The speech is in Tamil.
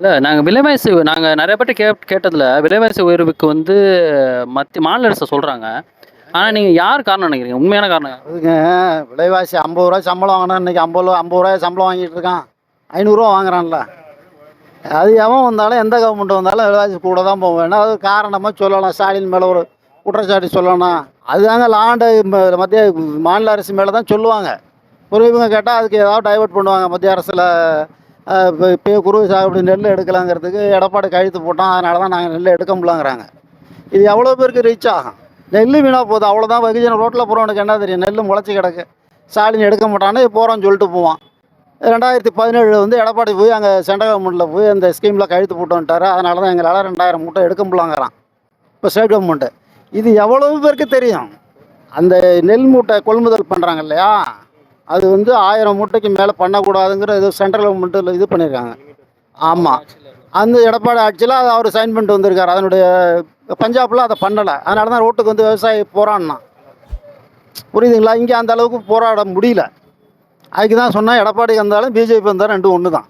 இல்லை நாங்கள் விலைவாசி நாங்கள் நிறைய பேர்ட்ட கே கேட்டதில் விலைவாசி உயர்வுக்கு வந்து மத்திய மாநில அரசு சொல்கிறாங்க ஆனால் நீங்கள் யார் காரணம் நினைக்கிறீங்க? உண்மையான காரணம் யார்? அதுங்க விலைவாசி ஐம்பது ரூபாய் சம்பளம் வாங்கினா இன்னைக்கு ஐம்பது ரூபா ஐம்பது ரூபாய் சம்பளம் வாங்கிட்டு இருக்கான். ஐநூறுரூவா வாங்குறான்ல. அது எவன் வந்தாலும் எந்த கவர்மெண்ட் வந்தாலும் விலைவாசி கூட தான் போவோம் வேணா அது காரணமாக சொல்லலாம். ஸ்டாலின் மேலே ஒரு குற்றச்சாட்டு சொல்லணும் அதுதாங்க லாண்டு மத்திய மாநில அரசு மேலே தான் சொல்லுவாங்க. ஒரு இவங்க கேட்டால் அதுக்கு ஏதாவது டைவர்ட் பண்ணுவாங்க மத்திய அரசில். இப்போ குருவை சாகுபடி நெல் எடுக்கலாங்கிறதுக்கு எடப்பாடி கழுத்து போட்டோம் அதனால தான் நாங்கள் நெல் எடுக்க முடியலங்கிறாங்க. இது எவ்வளோ பேருக்கு ரீச் ஆகும்? நெல் வீணாக போகுது அவ்வளோதான் வெகுஜன ரோட்டில் போகிறவனுக்கு என்ன தெரியும்? நெல் முளைச்சி கிடக்கு. ஸ்டாலின் எடுக்க மாட்டானே போகிறோன்னு சொல்லிட்டு போவான். ரெண்டாயிரத்தி பதினேழு வந்து எடப்பாடி போய் அங்கே சென்ட்ரல் கவர்மெண்ட்டில் போய் அந்த ஸ்கீமில் கழுத்து போட்டு வந்துட்டார். அதனால தான் எங்களால் ரெண்டாயிரம் மூட்டை எடுக்க முடியலங்கிறான். இப்போ ஸ்டேட் கவர்மெண்ட்டு இது எவ்வளவு பேருக்கு தெரியும்? அந்த நெல் மூட்டை கொள்முதல் பண்ணுறாங்க இல்லையா? அது வந்து ஆயிரம் மூட்டைக்கு மேலே பண்ணக்கூடாதுங்கிற இது சென்ட்ரல் கவர்மெண்ட்டில் இது பண்ணியிருக்காங்க ஆமாம் அந்த எடப்பாடி ஆட்சியில் அதை அவர் சைன் பண்ணிட்டு வந்திருக்கார். அதனுடைய பஞ்சாபில் அதை பண்ணலை. அதனால தான் ரோட்டுக்கு வந்து விவசாயி போராடினான் புரியுதுங்களா? இங்கே அந்த அளவுக்கு போராட முடியல. அதுக்கு தான் சொன்னால் எடப்பாடி வந்தாலும் பிஜேபி வந்தாலும் ரெண்டும் ஒன்று தான்